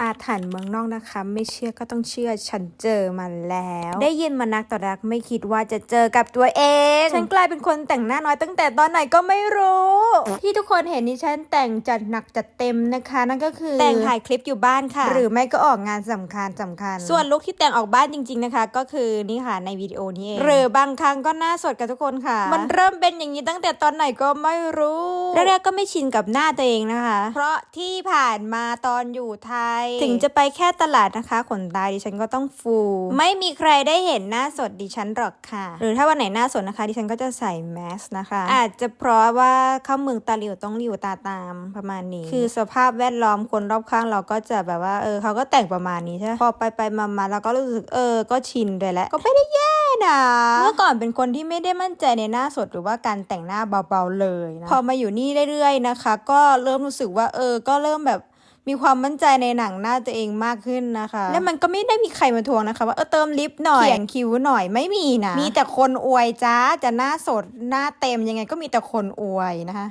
อาถรรพ์เมืองนอกนะคะ ไม่เชื่อก็ต้องเชื่อฉันเจอมาแล้ว ได้ยินมานักต่อนักไม่คิดว่าจะเจอกับตัวเอง ฉันกลายเป็นคนแต่งหน้าน้อยตั้งแต่ตอนไหนก็ไม่รู้ ที่ทุกคนเห็นนี่ฉันแต่งจัดหนักจัดเต็มนะคะ นั่นก็คือ แต่งถ่ายคลิปอยู่บ้านค่ะ หรือไม่ก็ออกงานสำคัญสำคัญ ส่วนลุคที่แต่งออกบ้านจริง ๆนะคะ ก็คือนี่ค่ะในวิดีโอนี้เองหรือบางครั้งก็หน้าสดกับทุกคนค่ะ มันเริ่มเป็นอย่างนี้ตั้งแต่ตอนไหนก็ไม่รู้แรกๆก็ไม่ชินกับหน้าตัวเองนะคะ เพราะที่ผ่านมาตอนอยู่ไทยถึงจะไปแค่ตลาดนะคะขนตาดิฉันก็ต้องฟู ไม่มีใครได้เห็นหน้าสดดิฉันหรอกค่ะ หรือถ้าวันไหนหน้าสดนะคะ ดิฉันก็จะใส่แมสนะคะ อาจจะเพราะว่าเข้าเมืองตาหลิวต้องหลิวตาตามประมาณนี้ คือสภาพแวดล้อมคนรอบข้างเราก็จะแบบว่าเออเขาก็แต่งประมาณนี้ใช่ไหมพอไปไปมามาเราก็รู้สึกเออ ก็ชินด้วยแหละก็ไม่ได้แย่นะเมื่อก่อนเป็นคนที่ไม่ได้มั่นใจในหน้าสดหรือว่าการแต่งหน้าเบาๆเลยนะพอมาอยู่นี่เรื่อยๆนะคะ ก็เริ่มรู้สึกว่าเออ ก็เริ่มแบบ มีความมั่นใจในหนังหน้าตัวเองมากขึ้นนะคะ และมันก็ไม่ได้มีใครมาทวงนะคะ ว่าเออเติมลิปหน่อยเขียนคิ้วหน่อยไม่มีนะ มีแต่คนอวยจ้าจะหน้าสดหน้าเต็มยังไงก็มีแต่คนอวยนะคะ